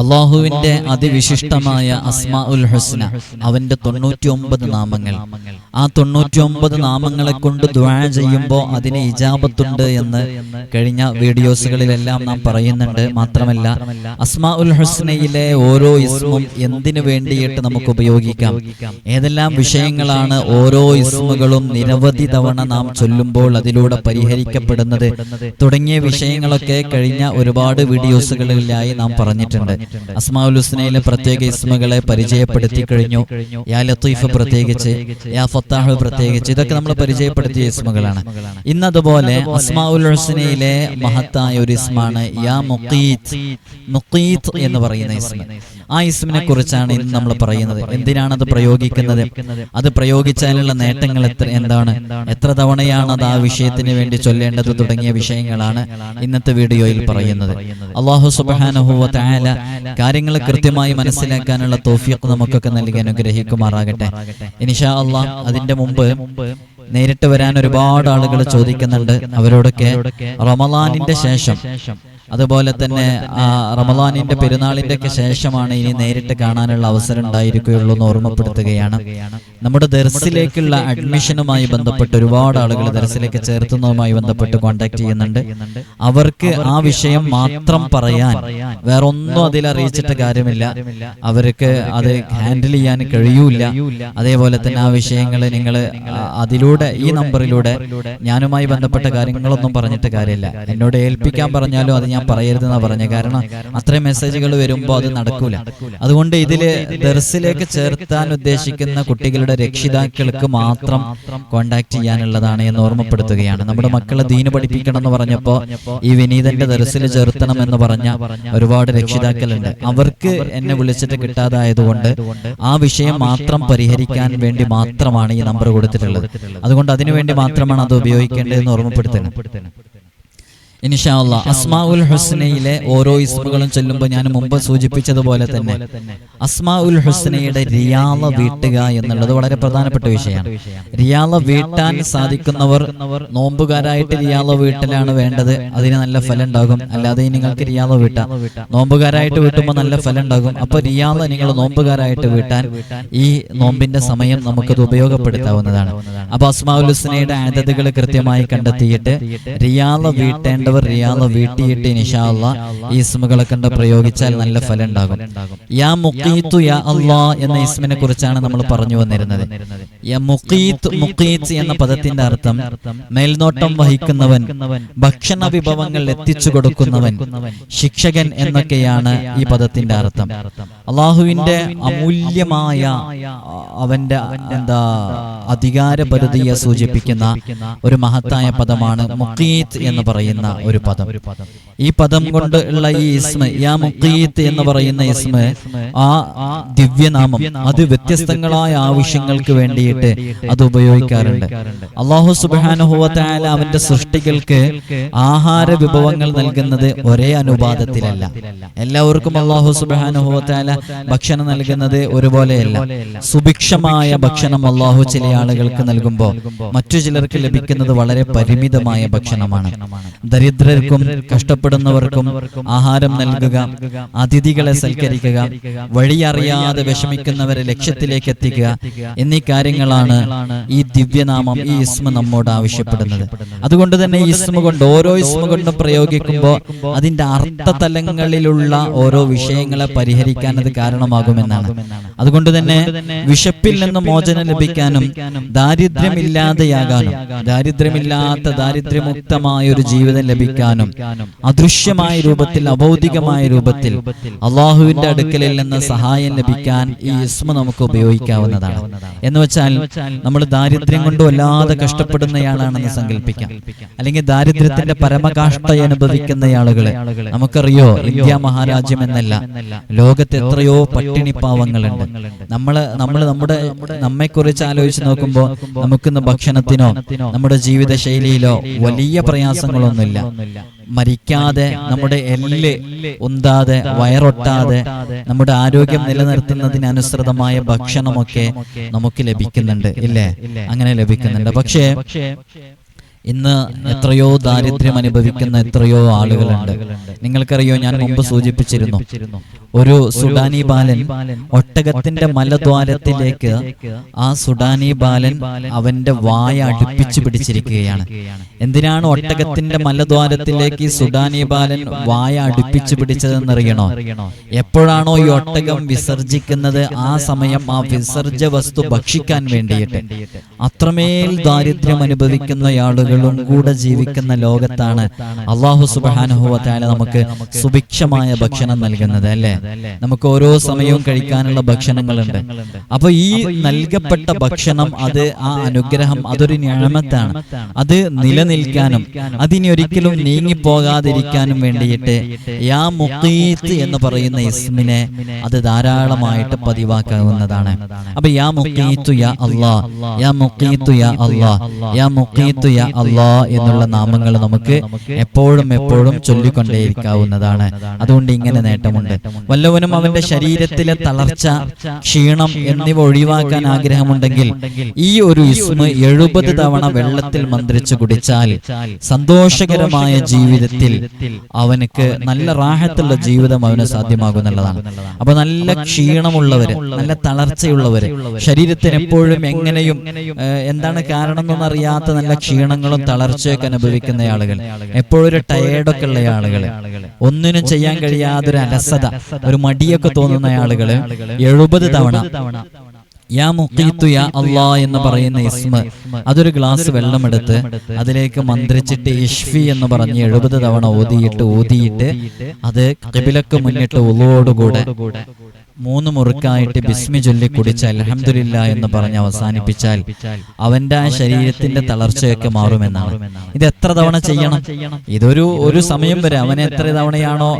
അള്ളാഹുവിന്റെ അതിവിശിഷ്ടമായ അസ്മാ ഉൽ ഹുസ്ന അവന്റെ തൊണ്ണൂറ്റി ഒമ്പത് നാമങ്ങൾ. ആ തൊണ്ണൂറ്റി ഒമ്പത് നാമങ്ങളെ കൊണ്ട് ദ്വാ ചെയ്യുമ്പോൾ അതിന് ഇജാബത്തുണ്ട് എന്ന് കഴിഞ്ഞ വീഡിയോസുകളിലെല്ലാം നാം പറയുന്നുണ്ട്. മാത്രമല്ല അസ്മാ ഉൽ ഹുസ്നയിലെ ഓരോ ഇസ്മും എന്തിനു വേണ്ടിയിട്ട് നമുക്ക് ഉപയോഗിക്കാം? ഏതെല്ലാം വിഷയങ്ങളാണ് ഓരോ ഇസ്മുകളും നിരവധി തവണ നാം ചൊല്ലുമ്പോൾ അതിലൂടെ പരിഹരിക്കപ്പെടുന്നത് തുടങ്ങിയ വിഷയങ്ങളൊക്കെ കഴിഞ്ഞ ഒരുപാട് വീഡിയോസുകളിലായി നാം പറഞ്ഞിട്ടുണ്ട്. അസ്മാഉൽ ഹുസ്നയിലെ പ്രത്യേക ഇസ്മകളെ പരിചയപ്പെടുത്തി കഴിഞ്ഞു. യാ ലത്തീഫ് പ്രത്യേകിച്ച് യാ ഫത്താഹ് പ്രത്യേകിച്ച്. ഇതൊക്കെ നമ്മൾ പരിചയപ്പെടുത്തിയ ഇസ്മകളാണ്. ഇന്നതുപോലെ അസ്മാഉൽ ഹുസ്നയിലെ മഹത്തായ ഒരു ഇസ്മാണ് യാ മുഖീത്ത്. മുഖീത്ത് എന്ന് പറയുന്ന ഇസ്മ. ആ ഇസ്മിനെ കുറിച്ചാണ് ഇന്ന് നമ്മൾ പറയുന്നത്. എന്തിനാണ് അത് പ്രയോഗിക്കുന്നത്? അത് പ്രയോഗിച്ചാലുള്ള നേട്ടങ്ങൾ എത്ര എന്താണ്? എത്ര തവണയാണ് അത് ആ വിഷയത്തിന് വേണ്ടി ചൊല്ലേണ്ടത് തുടങ്ങിയ വിഷയങ്ങളാണ് ഇന്നത്തെ വീഡിയോയിൽ പറയുന്നത്. അള്ളാഹു സുബാനഹുവ തായാല കാര്യങ്ങൾ കൃത്യമായി മനസ്സിലാക്കാനുള്ള തോഫിയൊക്കെ നമുക്കൊക്കെ നൽകി അനുഗ്രഹിക്കുമാറാകട്ടെ. ഇനിഷാ അള്ളാഹ് അതിന്റെ മുമ്പ് നേരിട്ട് വരാൻ ഒരുപാട് ആളുകൾ ചോദിക്കുന്നുണ്ട്. അവരോടൊക്കെ റമലാനിന്റെ ശേഷം അതുപോലെ തന്നെ ആ റമദാനിന്റെ പെരുന്നാളിന്റെ ഒക്കെ ശേഷമാണ് ഇനി നേരിട്ട് കാണാനുള്ള അവസരം ഉണ്ടായിരിക്കുകയുള്ളൂ എന്ന് ഓർമ്മപ്പെടുത്തുകയാണ്. നമ്മുടെ ദർസിലേക്കുള്ള അഡ്മിഷനുമായി ബന്ധപ്പെട്ട് ഒരുപാട് ആളുകൾ ദർസിലേക്ക് ചേർത്തുന്നതുമായി ബന്ധപ്പെട്ട് കോൺടാക്ട് ചെയ്യുന്നുണ്ട്. അവർക്ക് ആ വിഷയം മാത്രം പറയാൻ വേറൊന്നും അതിൽ അറിയിച്ചിട്ട് കാര്യമില്ല. അവർക്ക് അത് ഹാൻഡിൽ ചെയ്യാൻ കഴിയൂല. അതേപോലെ തന്നെ ആ വിഷയങ്ങൾ നിങ്ങൾ അതിലൂടെ ഈ നമ്പറിലൂടെ ഞാനുമായി ബന്ധപ്പെട്ട കാര്യങ്ങളൊന്നും പറഞ്ഞിട്ട് കാര്യമില്ല. എന്നോട് ഏൽപ്പിക്കാൻ പറഞ്ഞാലും അത് ഞാൻ പറയരുതെന്നാ പറഞ്ഞ. കാരണം അത്രയും മെസ്സേജുകൾ വരുമ്പോൾ അത് നടക്കൂല. അതുകൊണ്ട് ഇതിൽ ദർസിലേക്ക് ചേർത്താൻ ഉദ്ദേശിക്കുന്ന കുട്ടികളുടെ രക്ഷിതാക്കൾക്ക് മാത്രം കോണ്ടാക്ട് ചെയ്യാനുള്ളതാണ് എന്ന് ഓർമ്മപ്പെടുത്തുകയാണ്. നമ്മുടെ മക്കളെ ദീന് പഠിപ്പിക്കണം എന്ന് പറഞ്ഞപ്പോ ഈ വിനീതന്റെ ദർസിൽ ചേർത്തണം എന്ന് പറഞ്ഞ ഒരുപാട് രക്ഷിതാക്കളുണ്ട്. അവർക്ക് എന്നെ വിളിച്ചിട്ട് കിട്ടാതായതുകൊണ്ട് ആ വിഷയം മാത്രം പരിഹരിക്കാൻ വേണ്ടി മാത്രമാണ് ഈ നമ്പർ കൊടുത്തിട്ടുള്ളത്. അതുകൊണ്ട് അതിനുവേണ്ടി മാത്രമാണ് അത് ഉപയോഗിക്കേണ്ടതെന്ന് ഓർമ്മപ്പെടുത്തുന്നത്. ഇൻഷാല്ല അസ്മാഉൽ ഹുസ്നയിലെ ഓരോ ഇസ്മുകളും ചൊല്ലുമ്പോൾ ഞാൻ മുമ്പ് സൂചിപ്പിച്ചതുപോലെ തന്നെ. അസ്മാഉൽ ഹുസ്നയുടെ റിയാള വീട്ടുക എന്നുള്ളത് വളരെ പ്രധാനപ്പെട്ട വിഷയമാണ് റിയാള വീട്ടാൻ സാധിക്കുന്നവർ നോമ്പുകാരായിട്ട് റിയാള വീട്ടലാണ് വേണ്ടത്. അതിന് നല്ല ഫലം ഉണ്ടാകും അല്ലാതെ നിങ്ങൾക്ക് റിയാള വീട്ടാം. നോമ്പുകാരായിട്ട് വീട്ടുമ്പോൾ നല്ല ഫലം ഉണ്ടാകും അപ്പൊ റിയാള നിങ്ങൾ നോമ്പുകാരായിട്ട് വീട്ടാൻ ഈ നോമ്പിന്റെ സമയം നമുക്കത് ഉപയോഗപ്പെടുത്താവുന്നതാണ്. അപ്പൊ അസ്മാഉൽ ഹുസ്നയുടെ ആദതുകൾ കൃത്യമായി കണ്ടെത്തിയിട്ട് റിയാള വീട്ടേണ്ട വേണ്ടവർ റിയാദ വീട്ടിയിട്ട് നിഷാള്ള ഈ ഇസ്മുകളെ കണ്ട് പ്രയോഗിച്ചാൽ നല്ല ഫലം ഉണ്ടാകും യാ മുഖീത്തു യാ അള്ളാ എന്ന ഇസ്മിനെ കുറിച്ചാണ് നമ്മൾ പറഞ്ഞു വന്നിരുന്നത്. യാ എന്ന പദത്തിന്റെ അർത്ഥം മേൽനോട്ടം വഹിക്കുന്നവൻ ഭക്ഷണ വിഭവങ്ങൾ എത്തിച്ചു കൊടുക്കുന്നവൻ ശിക്ഷകൻ എന്നൊക്കെയാണ് ഈ പദത്തിന്റെ അർത്ഥം. അള്ളാഹുവിന്റെ അമൂല്യമായ അവന്റെ എന്താ അധികാരപരിധിയെ സൂചിപ്പിക്കുന്ന ഒരു മഹത്തായ പദമാണ് മുഖീത്ത് എന്ന് പറയുന്ന ഒരു പദം. ഈ പദം കൊണ്ട് ഉള്ള ഈ ഇസ്മ യാ മുഖീത്ത് എന്ന് പറയുന്ന ഇസ്മ ആ ദിവ്യനാമം അത് വ്യത്യസ്തങ്ങളായ ആവശ്യങ്ങൾക്ക് വേണ്ടിയിട്ട് അത് ഉപയോഗിക്കാറുണ്ട്. അള്ളാഹു സുബാനുഹുവത്തായ അവന്റെ സൃഷ്ടികൾക്ക് ആഹാര വിഭവങ്ങൾ നൽകുന്നത് ഒരേ അനുപാതത്തിലല്ല. എല്ലാവർക്കും അള്ളാഹു സുബാനുഹുവത്തായ ഭക്ഷണം നൽകുന്നത് ഒരുപോലെയല്ല. സുഭിക്ഷമായ ഭക്ഷണം അള്ളാഹു ചില ആളുകൾക്ക് നൽകുമ്പോൾ മറ്റു ചിലർക്ക് ലഭിക്കുന്നത് വളരെ പരിമിതമായ ഭക്ഷണമാണ്. ദരിദ്രർക്കും കഷ്ടപ്പെടുന്നവർക്കും ആഹാരം നൽകുക അതിഥികളെ സൽക്കരിക്കുക വഴിയറിയാതെ വിഷമിക്കുന്നവരെ ലക്ഷ്യത്തിലേക്ക് എത്തിക്കുക എന്നീ കാര്യങ്ങളാണ് ഈ ദിവ്യനാമം ഈ ഇസ്മ നമ്മോട് ആവശ്യപ്പെടുന്നത്. അതുകൊണ്ട് തന്നെ ഈ ഇസ്മ കൊണ്ട് ഓരോ ഇസ്മ കൊണ്ടും പ്രയോഗിക്കുമ്പോൾ അതിന്റെ അർത്ഥതലങ്ങളിലുള്ള ഓരോ വിഷയങ്ങളെ പരിഹരിക്കാൻ അത് കാരണമാകുമെന്നാണ്. അതുകൊണ്ട് തന്നെ വിശപ്പിൽ നിന്ന് മോചനം ലഭിക്കാനും ദാരിദ്ര്യമില്ലാതെയാകാനും ദാരിദ്ര്യമില്ലാത്ത ദാരിദ്ര്യമുക്തമായ ഒരു ജീവിതം ലഭിക്കാനും അദൃശ്യമായ രൂപത്തിൽ അഭൗതികമായ രൂപത്തിൽ അള്ളാഹുവിന്റെ അടുക്കലിൽ നിന്ന് സഹായം ലഭിക്കാൻ ഈ ഇസ്മ നമുക്ക് ഉപയോഗിക്കാവുന്നതാണ്. എന്ന് വെച്ചാൽ നമ്മൾ ദാരിദ്ര്യം കൊണ്ട് വല്ലാതെ കഷ്ടപ്പെടുന്നയാളാണെന്ന് സങ്കല്പിക്കാം. അല്ലെങ്കിൽ ദാരിദ്ര്യത്തിന്റെ പരമകാഷ്ട അനുഭവിക്കുന്ന ആളുകളെ നമുക്കറിയോ? ഇന്ത്യ മഹാരാജ്യം എന്നല്ല ലോകത്ത് എത്രയോ പട്ടിണി പാവങ്ങളുണ്ട്. നമ്മൾ നമ്മൾ നമ്മുടെ നമ്മെ കുറിച്ച് ആലോചിച്ച് നോക്കുമ്പോൾ നമുക്കിന്ന് ഭക്ഷണത്തിനോ നമ്മുടെ ജീവിത ശൈലിയിലോ വലിയ പ്രയാസങ്ങളൊന്നുമില്ല. മരിക്കാതെ നമ്മുടെ എല്ല് ഉന്താതെ വയറൊട്ടാതെ നമ്മുടെ ആരോഗ്യം നിലനിർത്തുന്നതിന് അനുസൃതമായ ഭക്ഷണമൊക്കെ നമുക്ക് ലഭിക്കുന്നുണ്ട്. ഇല്ലേ? അങ്ങനെ ലഭിക്കുന്നുണ്ട്. പക്ഷേ ഇന്ന് എത്രയോ ദാരിദ്ര്യം അനുഭവിക്കുന്ന എത്രയോ ആളുകളുണ്ട്. നിങ്ങൾക്കറിയോ ഞാൻ മുമ്പ് സൂചിപ്പിച്ചിരുന്നു ഒരു സുഡാനി ബാലൻ ഒട്ടകത്തിന്റെ മലദ്വാരത്തിലേക്ക് ആ സുഡാനി ബാലൻ അവന്റെ വായ അടുപ്പിച്ചു പിടിച്ചിരിക്കുകയാണ്. എന്തിനാണ് ഒട്ടകത്തിന്റെ മലദ്വാരത്തിലേക്ക് ഈ സുഡാനി ബാലൻ വായ അടുപ്പിച്ചു പിടിച്ചതെന്നറിയണോ? എപ്പോഴാണോ ഈ ഒട്ടകം വിസർജിക്കുന്നത്? ആ സമയം ആ വിസർജ വസ്തു ഭക്ഷിക്കാൻ വേണ്ടിയിട്ട്. അത്രമേൽ ദാരിദ്ര്യം അനുഭവിക്കുന്ന ആളുകളും കൂടെ ജീവിക്കുന്ന ലോകത്താണ്. അള്ളാഹു സുബാനുഭവത്തായ നമുക്ക് സുഭിക്ഷമായ ഭക്ഷണം നൽകുന്നത് അല്ലേ? നമുക്ക് ഓരോ സമയവും കഴിക്കാനുള്ള ഭക്ഷണങ്ങളുണ്ട്. അപ്പൊ ഈ നൽകപ്പെട്ട ഭക്ഷണം അത് ആ അനുഗ്രഹം അതൊരു ഞാമത്താണ്. അത് നിലനിൽക്കാനും അതിനി ഒരിക്കലും നീങ്ങിപ്പോകാതിരിക്കാനും വേണ്ടിയിട്ട് യാ മുക്കീത്ത് എന്ന് പറയുന്ന ഇസ്മിനെ അത് ധാരാളമായിട്ട് പതിവാക്കാവുന്നതാണ്. അപ്പൊ യാ മുക്കീത്തു യാ അള്ളാ. യാ മുക്കീത്തു യാ അള്ളാ. യാ മുക്കീത്തു യാ അള്ളാ എന്നുള്ള നാമങ്ങൾ നമുക്ക് എപ്പോഴും എപ്പോഴും ചൊല്ലിക്കൊണ്ടേയിരിക്കാവുന്നതാണ്. അതുകൊണ്ട് ഇങ്ങനെ നേട്ടമുണ്ട്. വല്ലവനും അവന്റെ ശരീരത്തിലെ തളർച്ച ക്ഷീണം എന്നിവ ഒഴിവാക്കാൻ ആഗ്രഹമുണ്ടെങ്കിൽ ഈ ഒരു ഇസ്മ എഴുപത് തവണ വെള്ളത്തിൽ മന്ത്രിച്ചു കുടിച്ചാൽ സന്തോഷകരമായ ജീവിതത്തിൽ അവനക്ക് നല്ല റാഹത്തുള്ള ജീവിതം അവന് സാധ്യമാകുന്നുള്ളതാണ് അപ്പൊ നല്ല ക്ഷീണമുള്ളവര് നല്ല തളർച്ചയുള്ളവര് ശരീരത്തിന് എപ്പോഴും എങ്ങനെയും എന്താണ് കാരണം എന്നൊന്നും നല്ല നല്ല ക്ഷീണങ്ങളും തളർച്ചയൊക്കെ അനുഭവിക്കുന്ന ആളുകൾ. എപ്പോഴും ഒരു ടയേർഡൊക്കെ ഉള്ള ആളുകൾ. ഒന്നിനും ചെയ്യാൻ കഴിയാതെ ഒരു അലസത ഒരു മടിയൊക്കെ തോന്നുന്ന ആളുകൾ. എഴുപത് തവണ. യാ മുഖീത്തു യാ അള്ളാ എന്ന് പറയുന്ന ഇസ്മ. അതൊരു ഗ്ലാസ് വെള്ളമെടുത്ത് അതിലേക്ക് മന്ത്രിച്ചിട്ട് ഇഷ്ഫി എന്ന് പറഞ്ഞ് എഴുപത് തവണ ഓതിയിട്ട് ഊതിയിട്ട് അത് കിബിലക്ക് മുന്നിട്ട് ഉള്ളോടുകൂടെ. മൂന്ന് മുറുക്കായിട്ട് ബിസ്മി ചൊല്ലി കുടിച്ച് അലഹമില്ല എന്ന് പറഞ്ഞ് അവസാനിപ്പിച്ചാൽ അവന്റെ ആ ശരീരത്തിന്റെ തളർച്ചയൊക്കെ മാറുമെന്നാണ്. ഇത് എത്ര തവണ ചെയ്യണം? ഇതൊരു ഒരു സമയം വരെ അവൻ എത്ര തവണയാണോ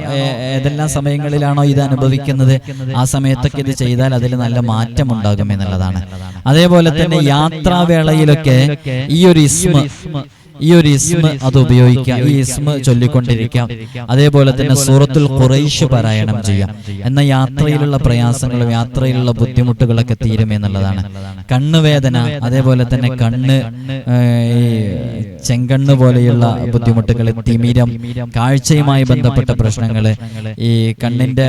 ഏതെല്ലാം സമയങ്ങളിലാണോ ഇത് അനുഭവിക്കുന്നത്? ആ സമയത്തൊക്കെ ഇത് ചെയ്താൽ അതിൽ നല്ല മാറ്റം ഉണ്ടാകും എന്നുള്ളതാണ്. അതേപോലെ തന്നെ യാത്രാവേളയിലൊക്കെ ഈ ഒരു ഇസ്മ ഈ ഒരു ഇസ്മ അത് ഉപയോഗിക്കാം. ഈ ഇസ്മ ചൊല്ലിക്കൊണ്ടിരിക്കാം. അതേപോലെ തന്നെ സൂറത്തുൽ ഖുറൈഷ് പാരായണം ചെയ്യാം. എന്ന യാത്രയിലുള്ള പ്രയാസങ്ങളും യാത്രയിലുള്ള ബുദ്ധിമുട്ടുകളൊക്കെ തീരും എന്നുള്ളതാണ് കണ്ണുവേദന അതേപോലെ തന്നെ കണ്ണ് ഈ ചെങ്കണ്ണ് പോലെയുള്ള ബുദ്ധിമുട്ടുകൾ തിമിരം കാഴ്ചയുമായി ബന്ധപ്പെട്ട പ്രശ്നങ്ങൾ ഈ കണ്ണിന്റെ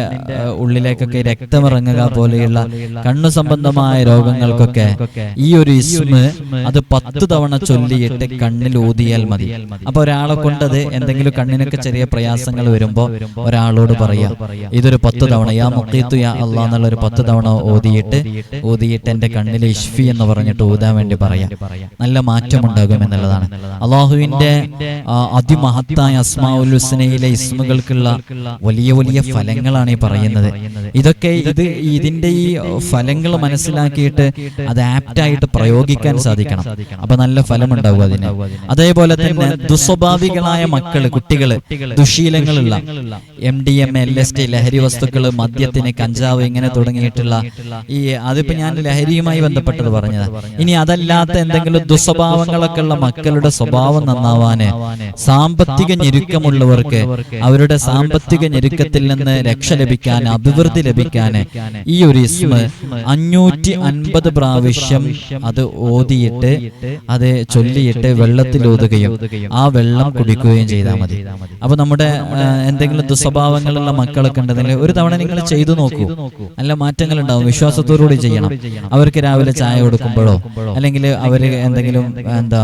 ഉള്ളിലേക്കൊക്കെ രക്തമിറങ്ങുക പോലെയുള്ള കണ്ണു സംബന്ധമായ രോഗങ്ങൾക്കൊക്കെ ഈ ഒരു ഇസ്മ അത് പത്ത് തവണ ചൊല്ലിയിട്ട് കണ്ണിൽ ഊതിയാൽ മതി. അപ്പൊ ഒരാളെ കൊണ്ടത് എന്തെങ്കിലും കണ്ണിനൊക്കെ ചെറിയ പ്രയാസങ്ങൾ വരുമ്പോ ഒരാളോട് പറയാം ഇതൊരു പത്ത് തവണ യാ മുക്കീത്തു യാ അള്ളാ എന്നുള്ള ഒരു പത്ത് തവണ ഓതിയിട്ട് ഓതിയിട്ട് എന്റെ കണ്ണിലെ ഇഷ്ഫി എന്ന് പറഞ്ഞിട്ട് ഊതാൻ വേണ്ടി പറയാം. നല്ല മാറ്റം ഉണ്ടാകും എന്നുള്ളതാണ്. അള്ളാഹുവിന്റെ അതിമഹത്തായ അസ്മാഉൽ ഹുസ്നയിലെ ഇസ്മുകൾക്കുള്ള വലിയ വലിയ ഫലങ്ങളാണ് ഈ പറയുന്നത്. ഇതൊക്കെ ഇത് ഇതിന്റെ ഈ ഫലങ്ങൾ മനസ്സിലാക്കിയിട്ട് അത് ആപ്റ്റായിട്ട് പ്രയോഗിക്കാൻ സാധിക്കണം. അപ്പൊ നല്ല ഫലം ഉണ്ടാവും അതിന്. അതേപോലെ തന്നെ ദുസ്വഭാവികളായ മക്കൾ കുട്ടികൾ ദുശീലങ്ങളുള്ള M D M L S T ലഹരി വസ്തുക്കൾ മദ്യത്തിന് കഞ്ചാവ് ഇങ്ങനെ തുടങ്ങിയിട്ടുള്ള ഈ അതിപ്പോ ഞാൻ ലഹരിയുമായി ബന്ധപ്പെട്ടത് പറഞ്ഞത്. ഇനി അതല്ലാത്ത എന്തെങ്കിലും ദുസ്വഭാവങ്ങളൊക്കെ ഉള്ള മക്കളുടെ സ്വഭാവം നന്നാവാന്. സാമ്പത്തിക ഞെരുക്കമുള്ളവർക്ക് അവരുടെ സാമ്പത്തിക ഞെരുക്കത്തിൽ നിന്ന് രക്ഷ ലഭിക്കാൻ അഭിവൃദ്ധി ലഭിക്കാൻ ഈ ഒരു ഇസ്മ അഞ്ഞൂറ്റി അൻപത് പ്രാവശ്യം അത് ഓതിയിട്ട് അത് ചൊല്ലിയിട്ട് വെള്ളത്തിൽ ഓതുകയും ആ വെള്ളം കുടിക്കുകയും ചെയ്താൽ മതി. അപ്പൊ നമ്മുടെ എന്തെങ്കിലും എന്തെങ്കിലും ദുസ്വഭാവങ്ങളുള്ള മക്കളൊക്കെ ഉണ്ടെങ്കിൽ ഒരു തവണ നിങ്ങൾ ചെയ്തു നോക്കൂ. നല്ല മാറ്റങ്ങൾ ഉണ്ടാവും വിശ്വാസത്തോടുകൂടി ചെയ്യണം. അവർക്ക് രാവിലെ ചായ കൊടുക്കുമ്പോഴോ അല്ലെങ്കിൽ അവർ എന്തെങ്കിലും എന്താ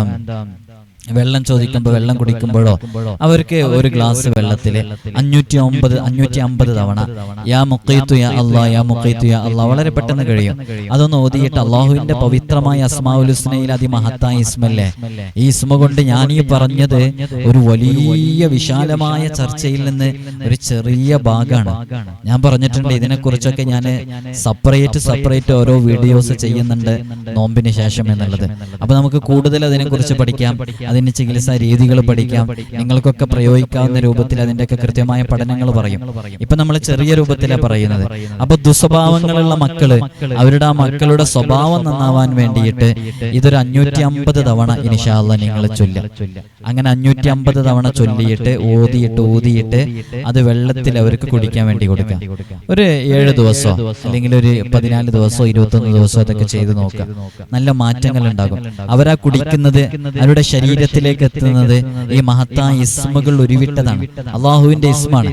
വെള്ളം ചോദിക്കുമ്പോൾ വെള്ളം കുടിക്കുമ്പോഴോ അവർക്ക് ഒരു ഗ്ലാസ് വെള്ളത്തിൽ അഞ്ഞൂറ്റി ഒമ്പത് അഞ്ഞൂറ്റി അമ്പത് തവണ. യാ മുക്കൈത്തു യാ അള്ളാ യാ മുക്കൈത്തു യാ അള്ളാ വളരെ പെട്ടെന്ന് കഴിയും. അതൊന്ന് ഓതിയിട്ട് അള്ളാഹുവിന്റെ പവിത്രമായ അസ്മാഉൽ ഹുസ്നയിൽ അതിമഹത്തായ ഇസ്മല്ലേ? ഈ ഇസ്മ കൊണ്ട് ഞാൻ ഈ പറഞ്ഞത് ഒരു വലിയ വിശാലമായ ചർച്ചയിൽ നിന്ന് ഒരു ചെറിയ ഭാഗമാണ്. ഞാൻ പറഞ്ഞിട്ടുണ്ട് ഇതിനെക്കുറിച്ചൊക്കെ ഞാൻ സെപ്പറേറ്റ് സെപ്പറേറ്റ് ഓരോ വീഡിയോസ് ചെയ്യുന്നുണ്ട്. നോമ്പിന് ശേഷം എന്നുള്ളത്. അപ്പൊ നമുക്ക് കൂടുതൽ അതിനെക്കുറിച്ച് പഠിക്കാം. അതിന് ചികിത്സാ രീതികൾ പഠിക്കാം. നിങ്ങൾക്കൊക്കെ പ്രയോഗിക്കാവുന്ന രൂപത്തിൽ അതിന്റെയൊക്കെ കൃത്യമായ പഠനങ്ങൾ പറയും. ഇപ്പൊ നമ്മൾ ചെറിയ രൂപത്തിലാണ് പറയുന്നത്. അപ്പൊ ദുസ്വഭാവങ്ങളുള്ള മക്കൾ അവരുടെ ആ മക്കളുടെ സ്വഭാവം നന്നാവാൻ വേണ്ടിയിട്ട് ഇതൊരു അഞ്ഞൂറ്റി അമ്പത് തവണ ഇനിഷാല്ല നിങ്ങൾ ചൊല്ല അങ്ങനെ അഞ്ഞൂറ്റി അമ്പത് തവണ ചൊല്ലിയിട്ട് ഓതിയിട്ട് ഊതിയിട്ട് അത് വെള്ളത്തിൽ അവർക്ക് കുടിക്കാൻ വേണ്ടി കൊടുക്കാം ഒരു ഏഴ് ദിവസോ അല്ലെങ്കിൽ ഒരു പതിനാല് ദിവസോ ഇരുപത്തൊന്ന് ദിവസോ അതൊക്കെ ചെയ്ത് നോക്കാം നല്ല മാറ്റങ്ങൾ ഉണ്ടാകും. അവരാ കുടിക്കുന്നത് അവരുടെ ശരീരത്തിലേക്ക് എത്തുന്നത് ഈ മഹത്തായ ഇസ്മുകൾ ഉരുവിട്ടതാണ് അള്ളാഹുവിന്റെ ഇസ്മാണ്.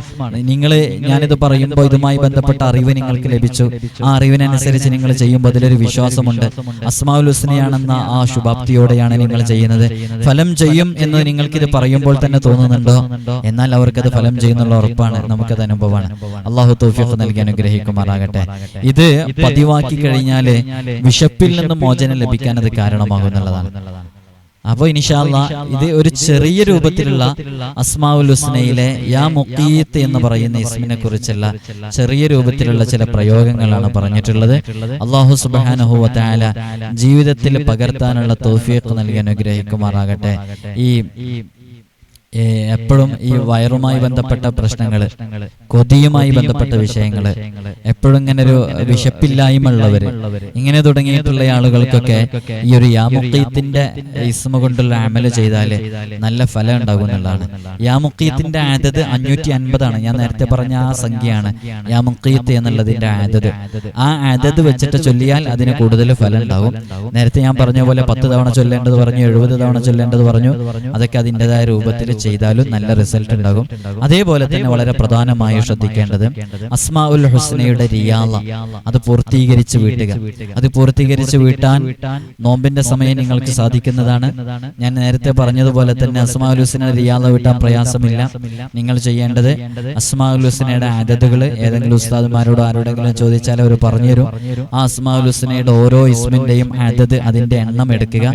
നിങ്ങൾ ഞാനിത് പറയുമ്പോൾ ഇതുമായി ബന്ധപ്പെട്ട അറിവ് നിങ്ങൾക്ക് ലഭിച്ചു. ആ അറിവിനനുസരിച്ച് നിങ്ങൾ ചെയ്യുമ്പോൾ അതിലൊരു വിശ്വാസമുണ്ട്. അസ്മാവുൽ ഹുസ്നയാണെന്ന ആ ശുഭാപ്തിയോടെയാണ് നിങ്ങൾ ചെയ്യുന്നത്. ഫലം ചെയ്യും എന്ന് നിങ്ങൾക്കിത് പറയുമ്പോൾ തന്നെ തോന്നുന്നുണ്ടോ? എന്നാൽ അവർക്കത് ഫലം ചെയ്യുന്നുള്ള ഉറപ്പാണ്. നമുക്കത് അനുഭവമാണ്. അള്ളാഹു തൗഫീഖ് നൽകി അനുഗ്രഹിക്കുമാറാകട്ടെ. ഇത് പതിവാക്കി കഴിഞ്ഞാൽ വിശപ്പിൽ നിന്ന് മോചനം ലഭിക്കാൻ അത് കാരണമാകും എന്നുള്ളതാണ് അപ്പൊ ഇനിഷാല്ല ഇത് ഒരു ചെറിയ രൂപത്തിലുള്ള അസ്മാവുൽ ഹുസ്നയിലെ യാ മുക്കീത്ത് എന്ന് പറയുന്ന ഇസ്മിനെ കുറിച്ചുള്ള ചെറിയ രൂപത്തിലുള്ള ചില പ്രയോഗങ്ങളാണ് പറഞ്ഞിട്ടുള്ളത്. അള്ളാഹു സുബാനഹു വത്താല ജീവിതത്തിൽ പകർത്താനുള്ള തോഫിയൊക്കെ നൽകി അനുഗ്രഹിക്കുമാറാകട്ടെ. ഈ എപ്പോഴും ഈ വയറുമായി ബന്ധപ്പെട്ട പ്രശ്നങ്ങൾ കൊതിയുമായി ബന്ധപ്പെട്ട വിഷയങ്ങൾ എപ്പോഴും ഇങ്ങനെ ഒരു വിശപ്പില്ലായ്മ ഉള്ളവർ ഇങ്ങനെ തുടങ്ങിയിട്ടുള്ള ആളുകൾക്കൊക്കെ ഈ ഒരു യാമുക്കീത്തിന്റെ ഇസ്മ കൊണ്ടുള്ള അമൽ ചെയ്താൽ നല്ല ഫലം ഉണ്ടാകും എന്നുള്ളതാണ്. യാമുക്കീത്തിന്റെ ആദത് അഞ്ഞൂറ്റി അൻപതാണ് ഞാൻ നേരത്തെ പറഞ്ഞ ആ സംഖ്യയാണ്. യാമുക്കീത്ത് എന്നുള്ളതിന്റെ ആദത്. ആ ആദത് വെച്ചിട്ട് ചൊല്ലിയാൽ അതിന് കൂടുതൽ ഫലം ഉണ്ടാകും നേരത്തെ ഞാൻ പറഞ്ഞ പോലെ പത്ത് തവണ ചൊല്ലേണ്ടത് പറഞ്ഞു എഴുപത് തവണ ചൊല്ലേണ്ടത് പറഞ്ഞു അതൊക്കെ അതിന്റെതായ രൂപത്തിൽ ചെയ്താലും നല്ല റിസൾട്ട് ഉണ്ടാകും. അതേപോലെ തന്നെ വളരെ പ്രധാനമായി ശ്രദ്ധിക്കേണ്ടത് അസ്മാ ഉൽ ഹുസ്നയുടെ റിയാള. അത് പൂർത്തീകരിച്ച് വീട്ടുക. അത് പൂർത്തീകരിച്ച് വീട്ടാൻ നോമ്പിന്റെ സമയം നിങ്ങൾക്ക് സാധിക്കുന്നതാണ്. ഞാൻ നേരത്തെ പറഞ്ഞതുപോലെ തന്നെ അസ്മാ ഉൽ ഹുസ്ന റിയാള വീട്ടാൻ പ്രയാസമില്ല. നിങ്ങൾ ചെയ്യേണ്ടത് അസ്മാ ഉൽ ഹുസ്നയുടെ അതതുകൾ ഏതെങ്കിലും ഉസ്താദുമാരോടോ ആരോടെങ്കിലും ചോദിച്ചാൽ അവർ പറഞ്ഞുതരും ആ അസ്മാ ഉൽ ഹുസ്നയുടെ ഓരോ ഇസ്മിന്റെയും അതത് അതിന്റെ എണ്ണം എടുക്കുക.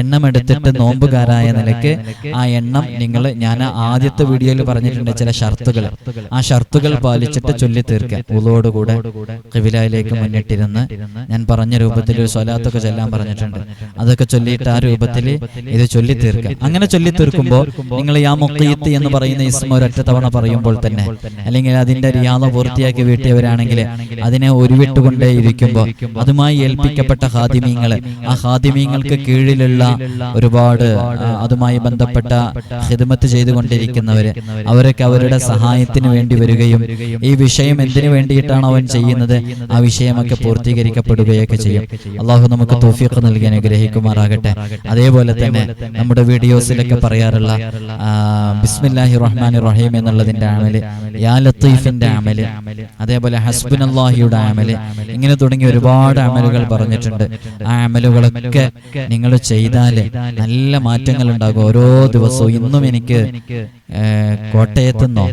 എണ്ണം എടുത്തിട്ട് നോമ്പുകാരായ നിലയ്ക്ക് ആ എണ്ണം നിങ്ങൾ ഞാൻ ആദ്യത്തെ വീഡിയോയിൽ പറഞ്ഞിട്ടുണ്ട് ചില ഷർത്തുകൾ ആ ഷർത്തുകൾ പാലിച്ചിട്ട് ചൊല്ലി തീർക്കുക ഉളോടുകൂടെ കിവിലയിലേക്ക് മുന്നിട്ടിരുന്ന് ഞാൻ പറഞ്ഞ രൂപത്തിൽ ഒരു സ്വലാത്തൊക്കെ ചെല്ലാൻ പറഞ്ഞിട്ടുണ്ട്. അതൊക്കെ ചൊല്ലിയിട്ട് ആ രൂപത്തിൽ ഇത് ചൊല്ലി തീർക്കുക അങ്ങനെ ചൊല്ലി തീർക്കുമ്പോൾ നിങ്ങൾ യാ മുക്കീത്ത് എന്ന് പറയുന്ന ഇസ്മ ഒരൊറ്റ തവണ പറയുമ്പോൾ തന്നെ. അല്ലെങ്കിൽ അതിന്റെ റിയാദ പൂർത്തിയാക്കി വീട്ടിയവരാണെങ്കിൽ അതിനെ ഉരുവിട്ടുകൊണ്ടേ ഇരിക്കുമ്പോൾ അതുമായി ഏൽപ്പിക്കപ്പെട്ട ഹാദിമീങ്ങൾ ആ ഹാദിമീങ്ങൾക്ക് കീഴിലുള്ള ഒരുപാട് അതുമായി ബന്ധപ്പെട്ട ഹിദ്മത്ത് ചെയ്തുകൊണ്ടിരിക്കുന്നവര് അവരൊക്കെ അവരുടെ സഹായത്തിന് വേണ്ടി വരികയും ഈ വിഷയം എന്തിനു വേണ്ടിയിട്ടാണ് അവൻ ചെയ്യുന്നത്? ആ വിഷയമൊക്കെ പൂർത്തീകരിക്കപ്പെടുകയൊക്കെ ചെയ്യും. അള്ളാഹു നമുക്ക് തോഫിയൊക്കെ നൽകി അനുഗ്രഹിക്കുമാറാകട്ടെ. അതേപോലെ തന്നെ നമ്മുടെ വീഡിയോസിലൊക്കെ പറയാറുള്ള ബിസ്മില്ലാഹി റഹ്മാൻ റഹീം എന്നുള്ളതിന്റെ ആമൽ യാ ലത്തീഫിന്റെ ആമൽ അതേപോലെ ഹസ്ബുൻ അള്ളാഹിയുടെ ആമൽ ഇങ്ങനെ തുടങ്ങി ഒരുപാട് അമലുകൾ പറഞ്ഞിട്ടുണ്ട്. ആ അമലുകളൊക്കെ നിങ്ങൾ ചെയ്താൽ നല്ല മാറ്റങ്ങൾ ഉണ്ടാകും ഓരോ ദിവസവും ഇന്നും എനിക്ക് കോട്ടയത്തുനിന്നോ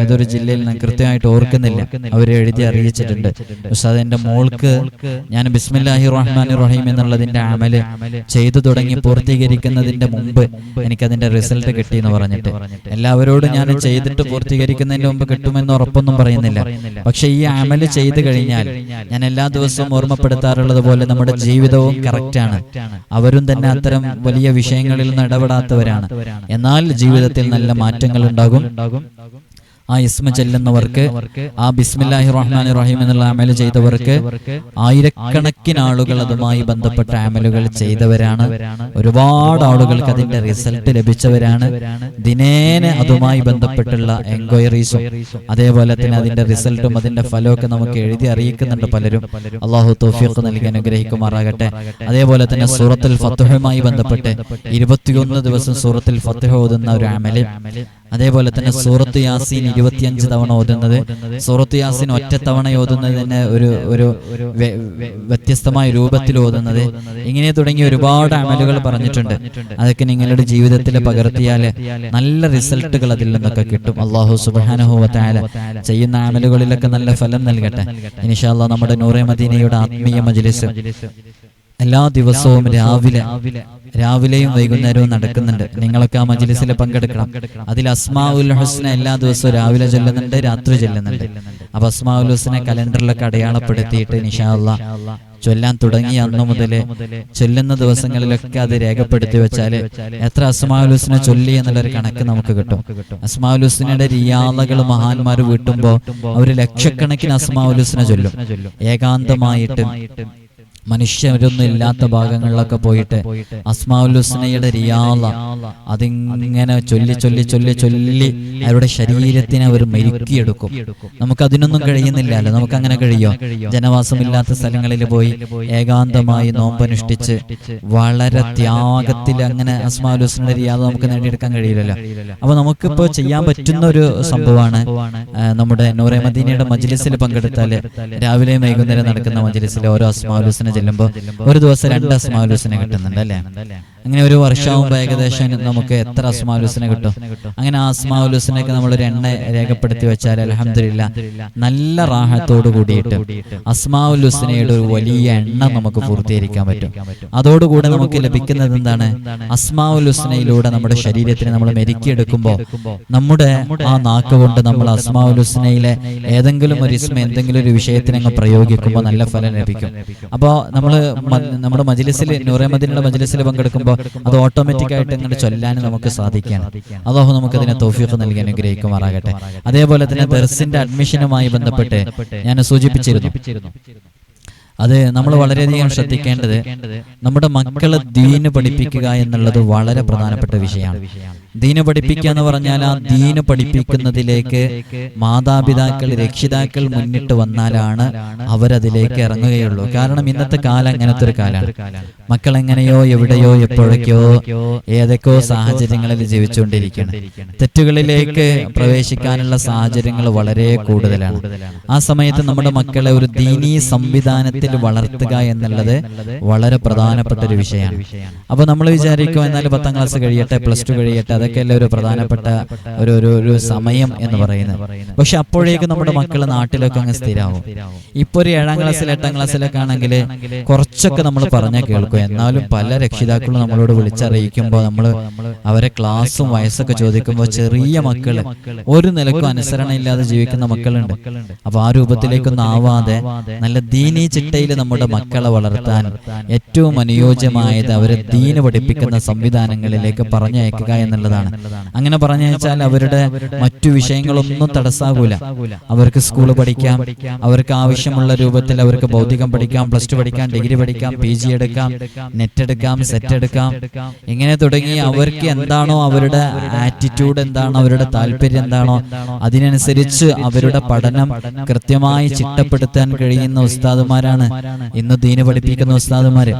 ഏതൊരു ജില്ലയിൽ നിന്ന് കൃത്യമായിട്ട് ഓർക്കുന്നില്ല. അവരെ എഴുതി അറിയിച്ചിട്ടുണ്ട്. ഉസ്താദ് എന്റെ മോൾക്ക് ഞാൻ ബിസ്മില്ലാഹി റഹ്മാൻ റഹീം എന്നുള്ളതിന്റെ അമൽ ചെയ്തു തുടങ്ങി പൂർത്തീകരിക്കുന്നതിന്റെ മുമ്പ് എനിക്കതിന്റെ റിസൾട്ട് കിട്ടി എന്ന് പറഞ്ഞിട്ട്. എല്ലാവരോടും ഞാൻ ചെയ്തിട്ട് പൂർത്തീകരിക്കുന്നതിന് മുമ്പ് കിട്ടുമെന്ന് ഉറപ്പൊന്നും പറയുന്നില്ല. പക്ഷെ ഈ അമൽ ചെയ്തു കഴിഞ്ഞാൽ ഞാൻ എല്ലാ ദിവസവും ഓർമ്മപ്പെടുത്താറുള്ളത് പോലെ നമ്മുടെ ജീവിതവും കറക്റ്റാണ് അവരും തന്നെ അത്തരം വലിയ വിഷയങ്ങളിൽ നിന്ന് ഇടപെടാത്തവരാണ്. എന്നാൽ ജീവിതത്തിൽ നല്ല മാറ്റങ്ങൾ ഉണ്ടാകും. ആ ഇസ്മ ചെല്ലുന്നവർക്ക് ആ ബിസ്മില്ലാഹി റഹ്മാൻ റഹീം എന്നുള്ള അമൽ ചെയ്തവർക്ക് ആയിരക്കണക്കിന് ആളുകൾ അതുമായി ബന്ധപ്പെട്ട അമലുകൾ ചെയ്തവരാണ്. ഒരുപാട് ആളുകൾക്ക് അതിന്റെ റിസൾട്ട് ലഭിച്ചവരാണ്. ദിനേന അതുമായി ബന്ധപ്പെട്ടുള്ള എൻക്വയറീസും അതേപോലെ തന്നെ അതിന്റെ റിസൾട്ടും അതിന്റെ ഫലമൊക്കെ നമുക്ക് എഴുതി അറിയിക്കുന്നുണ്ട് പലരും. അള്ളാഹു തൗഫീഖ് നൽകി അനുഗ്രഹിക്കുമാറാകട്ടെ. അതേപോലെ തന്നെ സൂറത്തുൽ ഫത്തുഹുമായി ബന്ധപ്പെട്ട് ഇരുപത്തിയൊന്ന് ദിവസം സൂറത്തുൽ ഫത്തുഹ ഓതുന്ന ഒരു അമൽ. അതേപോലെ തന്നെ സൂറത്ത് യാസീൻ ഇരുപത്തിയഞ്ച് തവണ ഓതുന്നത്. സൂറത്ത് യാസിൻ ഒറ്റ തവണ ഓതുന്നത് തന്നെ ഒരു ഒരു വ്യ- വ്യ- വ്യത്യസ്തമായ രൂപത്തിൽ ഓതുന്നത്. ഇങ്ങനെ തുടങ്ങി ഒരുപാട് അമലുകൾ പറഞ്ഞിട്ടുണ്ട്. അതൊക്കെ നിങ്ങളുടെ ജീവിതത്തിൽ പകർത്തിയാൽ നല്ല റിസൾട്ടുകൾ അതിൽ നിന്നൊക്കെ കിട്ടും. അള്ളാഹു സുബാനുഹുവത്തായ ചെയ്യുന്ന അമലുകളിലൊക്കെ നല്ല ഫലം നൽകട്ടെ. ഇനിഷാല്ല നമ്മുടെ നൂറെ മദീനയുടെ ആത്മീയ മജ്ലിസ്. എല്ലാ ദിവസവും രാവിലെ രാവിലെയും വൈകുന്നേരവും നടക്കുന്നുണ്ട്. നിങ്ങളൊക്കെ ആ മജ്ലിസിൽ പങ്കെടുക്കണം. അതിൽ അസ്മാഉൽ ഹുസ്ന എല്ലാ ദിവസവും രാവിലെ ചൊല്ലുന്നുണ്ട് രാത്രി ചൊല്ലുന്നുണ്ട്. അപ്പൊ അസ്മാ ഉൽ ഹുസ്നെ കലണ്ടറിലൊക്കെ അടയാളപ്പെടുത്തിയിട്ട് നിഷാല്ല ചൊല്ലാൻ തുടങ്ങി അന്നു മുതൽ ചൊല്ലുന്ന ദിവസങ്ങളിലൊക്കെ അത് രേഖപ്പെടുത്തി വെച്ചാൽ എത്ര അസ്മാലുസിനെ ചൊല്ലി എന്നുള്ളൊരു കണക്ക് നമുക്ക് കിട്ടും. അസ്മാലുസിനയുടെ റിയാദകൾ മഹാന്മാർ വീട്ടുമ്പോൾ അവർ ലക്ഷക്കണക്കിന് അസ്മാലുസിനെ ചൊല്ലും. ഏകാന്തമായിട്ട് മനുഷ്യരൊന്നും ഇല്ലാത്ത ഭാഗങ്ങളിലൊക്കെ പോയിട്ട് അസ്മാഉൽ ഹുസ്നയുടെ റിയാള അതിങ്ങനെ ചൊല്ലി ചൊല്ലി ചൊല്ലി ചൊല്ലി അവരുടെ ശരീരത്തിനെ അവർ മെരുക്കിയെടുക്കും. നമുക്ക് അതിനൊന്നും കഴിയുന്നില്ലല്ലോ. നമുക്ക് അങ്ങനെ കഴിയോ? ജനവാസമില്ലാത്ത സ്ഥലങ്ങളിൽ പോയി ഏകാന്തമായി നോമ്പനുഷ്ഠിച്ച് വളരെ ത്യാഗത്തിൽ അങ്ങനെ അസ്മാഉൽ ഹുസ്നയുടെ റിയാള നമുക്ക് നേടിയെടുക്കാൻ കഴിയില്ലല്ലോ. അപ്പൊ നമുക്കിപ്പോ ചെയ്യാൻ പറ്റുന്ന ഒരു സംഭവമാണ് നമ്മുടെ നൂറേ മദീനയുടെ മജ്ലിസിൽ പങ്കെടുത്താൽ രാവിലെയും വൈകുന്നേരം നടക്കുന്ന മജ്ലിസിൽ ഓരോ അസ്മാലുസിനെ ചെല്ലുമ്പോൾ ഒരു ദിവസം രണ്ട് അസ്മാലുസിനെ കിട്ടുന്നുണ്ട് അല്ലേ? അങ്ങനെ ഒരു വർഷമാകുമ്പോൾ ഏകദേശം നമുക്ക് എത്ര അസ്മാലുസിനെ കിട്ടും? അങ്ങനെ ആ നമ്മൾ ഒരു എണ്ണ രേഖപ്പെടുത്തി വെച്ചാൽ അലഹമില്ല നല്ല റാഹത്തോട് കൂടിയിട്ട് അസ്മാവുലുസ്നയുടെ ഒരു വലിയ എണ്ണ നമുക്ക് പൂർത്തീകരിക്കാൻ പറ്റും. അതോടുകൂടെ നമുക്ക് ലഭിക്കുന്നത് എന്താണ്? അസ്മാവുലുസ്നയിലൂടെ നമ്മുടെ ശരീരത്തിന് നമ്മൾ മെരുക്കിയെടുക്കുമ്പോൾ നമ്മുടെ ആ നാക്ക് കൊണ്ട് നമ്മൾ അസ്മാവുലുസ്നയിലെ ഏതെങ്കിലും ഒരു ഇസ്മ എന്തെങ്കിലും ഒരു വിഷയത്തിന് അങ്ങ് പ്രയോഗിക്കുമ്പോൾ നല്ല ഫലം ലഭിക്കും. അപ്പോൾ നമ്മൾ നമ്മുടെ മജിലിസിൽ നൂറേമദിനുള്ള മജിലിസിൽ പങ്കെടുക്കുമ്പോൾ അത് ഓട്ടോമാറ്റിക് ആയിട്ട് ഇങ്ങനെ ചൊല്ലാൻ നമുക്ക് സാധിക്കുകയാണ്. അള്ളാഹു നമുക്ക് അതിനെ തൗഫീഖ് നൽകി അനുഗ്രഹിക്കുമാറാകട്ടെ അതേപോലെ തന്നെ ദർസിന്റെ അഡ്മിഷനുമായി ബന്ധപ്പെട്ട് ഞാൻ സൂചിപ്പിച്ചിരുന്നു. അത് നമ്മൾ വളരെയധികം ശ്രദ്ധിക്കേണ്ടത് നമ്മുടെ മക്കളെ ദീന് പഠിപ്പിക്കുക എന്നുള്ളത് വളരെ പ്രധാനപ്പെട്ട വിഷയമാണ്. ദീന് പഠിപ്പിക്കുക എന്ന് പറഞ്ഞാൽ ആ ദീന് പഠിപ്പിക്കുന്നതിലേക്ക് മാതാപിതാക്കൾ രക്ഷിതാക്കൾ മുന്നിട്ട് വന്നാലാണ് അവരതിലേക്ക് ഇറങ്ങുകയുള്ളൂ. കാരണം ഇന്നത്തെ കാലം അങ്ങനത്തെ ഒരു കാലമാണ് മക്കൾ എങ്ങനെയോ എവിടെയോ എപ്പോഴൊക്കെയോ ഏതൊക്കെയോ സാഹചര്യങ്ങളിൽ ജീവിച്ചുകൊണ്ടിരിക്കുകയാണ്. തെറ്റുകളിലേക്ക് പ്രവേശിക്കാനുള്ള സാഹചര്യങ്ങൾ വളരെ കൂടുതലാണ്. ആ സമയത്ത് നമ്മുടെ മക്കളെ ഒരു ദീനീ സംവിധാനത്തിൽ വളർത്തുക എന്നുള്ളത് വളരെ പ്രധാനപ്പെട്ട ഒരു വിഷയമാണ്. അപ്പോൾ നമ്മൾ വിചാരിക്കും എന്നാൽ പത്താം ക്ലാസ് കഴിയട്ടെ പ്ലസ് ടു കഴിയട്ടെ അതൊക്കെ അതൊക്കെയല്ലേ ഒരു പ്രധാനപ്പെട്ട ഒരു ഒരു ഒരു സമയം എന്ന് പറയുന്നത്. പക്ഷെ അപ്പോഴേക്കും നമ്മുടെ മക്കൾ നാട്ടിലൊക്കെ അങ്ങ് സ്ഥിരമാവും. ഇപ്പൊ ഒരു ഏഴാം ക്ലാസ്സിൽ എട്ടാം ക്ലാസ്സിലൊക്കെ ആണെങ്കിൽ കുറച്ചൊക്കെ നമ്മൾ പറഞ്ഞാൽ കേൾക്കും. എന്നാലും പല രക്ഷിതാക്കളും നമ്മളോട് വിളിച്ചറിയിക്കുമ്പോൾ നമ്മൾ അവരെ ക്ലാസ്സും വയസ്സൊക്കെ ചോദിക്കുമ്പോൾ ചെറിയ മക്കൾ ഒരു നിലക്കും അനുസരണ ഇല്ലാതെ ജീവിക്കുന്ന മക്കളുണ്ട്. അപ്പൊ ആ രൂപത്തിലേക്കൊന്നും ആവാതെ നല്ല ദീനീ ചിട്ടയിൽ നമ്മുടെ മക്കളെ വളർത്താൻ ഏറ്റവും അനുയോജ്യമായത് അവരെ ദീന് പഠിപ്പിക്കുന്ന സംവിധാനങ്ങളിലേക്ക് പറഞ്ഞയക്കുക എന്നുള്ളതാണ്. അങ്ങനെ പറഞ്ഞയച്ചാൽ അവരുടെ മറ്റു വിഷയങ്ങളൊന്നും തടസ്സാകൂല അവർക്ക് സ്കൂൾ പഠിക്കാം അവർക്ക് ആവശ്യമുള്ള രൂപത്തിൽ അവർക്ക് ഭൗതികം പഠിക്കാം പ്ലസ് ടു പഠിക്കാം ഡിഗ്രി പഠിക്കാം പി ജി എടുക്കാം നെറ്റ് എടുക്കാം സെറ്റ് എടുക്കാം ഇങ്ങനെ തുടങ്ങി അവർക്ക് എന്താണോ അവരുടെ ആറ്റിറ്റ്യൂഡ് എന്താണോ അവരുടെ താല്പര്യം എന്താണോ അതിനനുസരിച്ച് അവരുടെ പഠനം കൃത്യമായി ചിട്ടപ്പെടുത്താൻ കഴിയുന്ന ഉസ്താദുമാരാണ് ഇന്ന് ദീന് പഠിപ്പിക്കുന്ന ഉസ്താദുമാര്.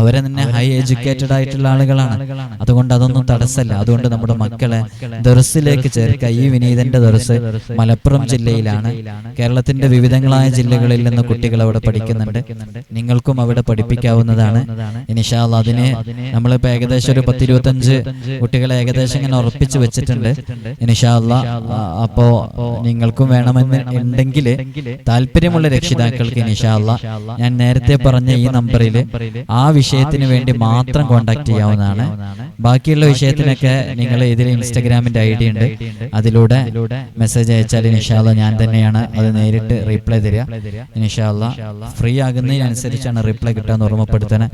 അവരെ തന്നെ ഹൈ എഡ്യൂക്കേറ്റഡ് ആയിട്ടുള്ള ആളുകളാണ്. അതുകൊണ്ട് അതൊന്നും തടസ്സല്ല. അതുകൊണ്ട് നമ്മുടെ മക്കളെ ദർസിലേക്ക് ചേർക്കുക. ഈ വിനീതന്റെ ദർസ് മലപ്പുറം ജില്ലയിലാണ്. കേരളത്തിന്റെ വിവിധങ്ങളായ ജില്ലകളിൽ നിന്ന് കുട്ടികൾ അവിടെ പഠിക്കുന്നുണ്ട്. നിങ്ങൾക്കും അവിടെ പഠിപ്പിക്കാവുന്നതാണ്. ഇനിഷാൽ അതിനെ നമ്മളിപ്പോ ഏകദേശം ഒരു പത്തിരുപത്തഞ്ച് കുട്ടികളെ ഏകദേശം ഇങ്ങനെ ഉറപ്പിച്ചു വെച്ചിട്ടുണ്ട്. ഇനിഷാല്ല അപ്പോ നിങ്ങൾക്കും വേണമെന്ന് ഉണ്ടെങ്കിൽ താല്പര്യമുള്ള രക്ഷിതാക്കൾക്ക് ഇനിഷാല്ല ഞാൻ നേരത്തെ പറഞ്ഞ ഈ നമ്പറിൽ ആ വിഷയത്തിന് വേണ്ടി മാത്രം കോൺടാക്ട് ചെയ്യാവുന്നതാണ്. ബാക്കിയുള്ള വിഷയത്തിനൊക്കെ നിങ്ങൾ ഇതിൽ ഇൻസ്റ്റഗ്രാമിന്റെ ഐ ഡി ഉണ്ട്. അതിലൂടെ മെസ്സേജ് അയച്ചാൽ ഇനിഷാല്ല ഞാൻ തന്നെയാണ് അത് നേരിട്ട് റീപ്ലൈ തരിക. ഇനിഷാല്ല ഫ്രീ ആകുന്നതിനനുസരിച്ചാണ് റിപ്ലൈ കിട്ടാന്ന് ഓർമ്മപ്പെടുത്തണേ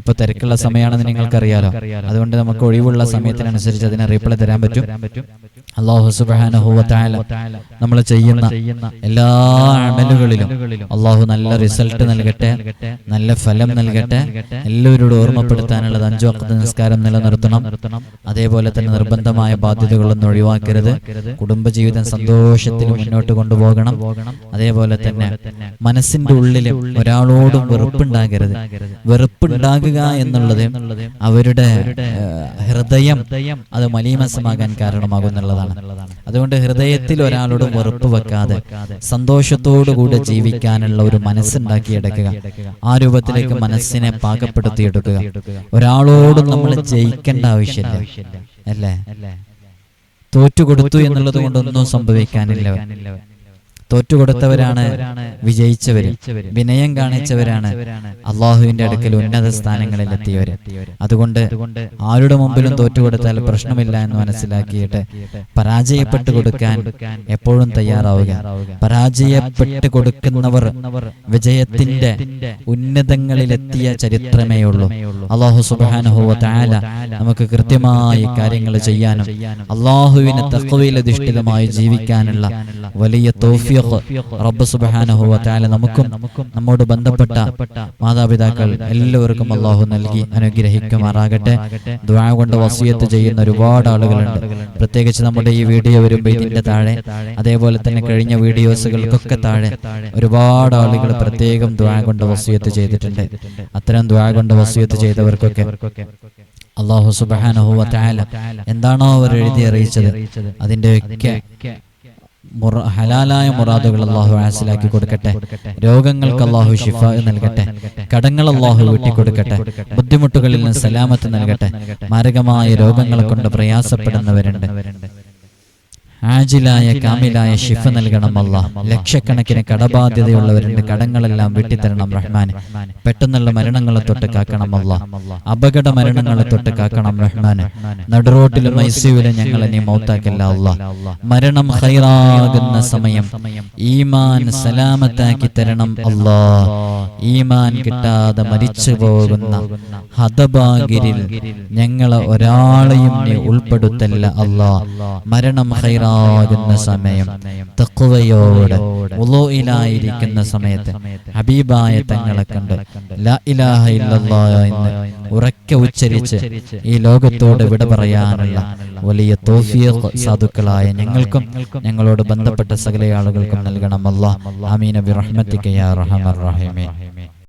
ഇപ്പൊ തിരക്കുള്ള സമയമാണെന്ന് നിങ്ങൾക്കറിയാലോ. അതുകൊണ്ട് നമുക്ക് ഒഴിവുള്ള സമയത്തിനനുസരിച്ച് അതിനെ റിപ്ലൈ തരാൻ പറ്റും. അള്ളാഹു സുബാനുഭവത്തായ നമ്മൾ ചെയ്യുന്ന എല്ലാ അമലുകളിലും അള്ളാഹു നല്ല റിസൾട്ട് നൽകട്ടെ നല്ല ഫലം നൽകട്ടെ എല്ലാവരോടും ഓർമ്മപ്പെടുത്താനുള്ളത് അഞ്ചു വക്ത നിസ്കാരം നിലനിർത്തണം. അതേപോലെ തന്നെ നിർബന്ധമായ ബാധ്യതകളൊന്നും ഒഴിവാക്കരുത്. കുടുംബജീവിതം സന്തോഷത്തിൽ മുന്നോട്ട് കൊണ്ടുപോകണം. അതേപോലെ തന്നെ മനസ്സിന്റെ ഉള്ളിൽ ഒരാളോടും വെറുപ്പുണ്ടാകരുത്. വെറുപ്പുണ്ടാകുക എന്നുള്ളത് അവരുടെ ഹൃദയം അത് മലീമസമാകാൻ കാരണമാകുന്നുള്ളതാണ് അതുകൊണ്ട് ഹൃദയത്തിൽ ഒരാളോടും വെറുപ്പ് വെക്കാതെ സന്തോഷത്തോടുകൂടെ ജീവിക്കാനുള്ള ഒരു മനസ്സുണ്ടാക്കിയെടുക്കുക ആ രൂപത്തിലേക്ക് മനസ്സിനെ പാകപ്പെടുത്തിയെടുക്കുക. ഒരാളോടും നമ്മൾ ജയിക്കേണ്ട ആവശ്യമില്ല. അല്ലേ? തോറ്റുകൊടുത്തു എന്നുള്ളത് കൊണ്ടൊന്നും സംഭവിക്കാനില്ല തോറ്റുകൊടുത്തവരാണ് വിജയിച്ചവര്. വിനയം കാണിച്ചവരാണ് അള്ളാഹുവിന്റെ അടുക്കൽ ഉന്നത സ്ഥാനങ്ങളിൽ എത്തിയവര്. അതുകൊണ്ട് ആരുടെ മുമ്പിലും തോറ്റുകൊടുത്താൽ പ്രശ്നമില്ല എന്ന് മനസ്സിലാക്കിയിട്ട് പരാജയപ്പെട്ടു കൊടുക്കാൻ എപ്പോഴും തയ്യാറാവുക. പരാജയപ്പെട്ടു കൊടുക്കുന്നവർ വിജയത്തിന്റെ ഉന്നതങ്ങളിലെത്തിയ ചരിത്രമേ ഉള്ളൂ അള്ളാഹു സുബാനുഹുവ താല നമുക്ക് കൃത്യമായി കാര്യങ്ങൾ ചെയ്യാനും അള്ളാഹുവിനെ തക്കവയിലധിഷ്ഠിതമായി ജീവിക്കാനുള്ള വലിയ തോഫിയ തൗഫീഖ് റബ്ബ് സുബ്ഹാനഹു വ തആല നമുക്കും നമ്മോട് ബന്ധപ്പെട്ട മാതാപിതാക്കൾ എല്ലാവർക്കും അള്ളാഹു നൽകി അനുഗ്രഹിക്കുമാറാകട്ടെ. ദുആ കൊണ്ട് വസിയത്ത് ചെയ്യുന്ന ഒരുപാട് ആളുകളുണ്ട്. പ്രത്യേകിച്ച് നമ്മുടെ ഈ വീഡിയോ വരുമ്പോൾ ഇതിന്റെ താഴെ അതേപോലെ തന്നെ കഴിഞ്ഞ വീഡിയോസുകൾക്കൊക്കെ താഴെ ഒരുപാട് ആളുകൾ പ്രത്യേകം ദ്വാ കൊണ്ട് വസിയത്ത് ചെയ്തിട്ടുണ്ട്. അത്തരം ദ്വാ കൊണ്ട് വസിയത്ത് ചെയ്തവർക്കൊക്കെ അള്ളാഹു സുബ്ഹാനഹു വ തആല എന്താണോ അവർ എഴുതി അറിയിച്ചത്? അതിന്റെയൊക്കെ ഹലാലായ മുറാദുകൾ അള്ളാഹു ആസിലാക്കി കൊടുക്കട്ടെ. രോഗങ്ങൾക്ക് അള്ളാഹു ഷിഫ നൽകട്ടെ. കടങ്ങൾ അള്ളാഹു വീട്ടിക്കൊടുക്കട്ടെ. ബുദ്ധിമുട്ടുകളിൽ നിന്ന് സലാമത്ത് നൽകട്ടെ. മാരകമായ രോഗങ്ങളെ കൊണ്ട് പ്രയാസപ്പെടുന്നവരുണ്ട്. ആജിലായ കാമിലായ ഷിഫ നൽകണം അല്ല ലക്ഷക്കണക്കിന് കടബാധ്യതയുള്ളവരുണ്ട് കടങ്ങളെല്ലാം വെട്ടിത്തരണം റഹ്മാൻ പെട്ടെന്നുള്ള മരണങ്ങളെ തൊട്ട് കാക്കണം അല്ല അപകട മരണങ്ങളെ തൊട്ട് കാക്കണം റഹ്മാൻ നടുറോട്ടിലും ഐസിയുവിലും ഞങ്ങളെ നീ മൗത്താക്കില്ല അല്ല മരണം ഹൈറാകുന്ന സമയം. ഈമാൻ സലാമത്താക്കി തരണം അല്ലാ ഈമാൻ കിട്ടാതെ മരിച്ചു പോകുന്ന ഹതഭാഗിരിൽ ഞങ്ങളെ ഒരാളെയും നീ ഉൾപ്പെടുത്തല്ല അല്ലാ മരണം ഹൈറാകുന്ന സമയം തക്കുവയോടെ ഉലോയിലായിരിക്കുന്ന സമയത്ത് ഹബീബായ തങ്ങളെ കണ്ട് ലാ ഇലാഹ എന്ന് ഉറക്കെ ഉച്ചരിച്ച് ഈ ലോകത്തോട് വിട പറയാനുള്ള വലിയ തോഫിയഖ് സാധുക്കളായ ഞങ്ങൾക്കും ഞങ്ങളോട് ബന്ധപ്പെട്ട സകല ആളുകൾക്കും നൽകണം അല്ലാ ആമീന റഹ്മത്തിക്കയാ റഹമർ റഹീമീൻ.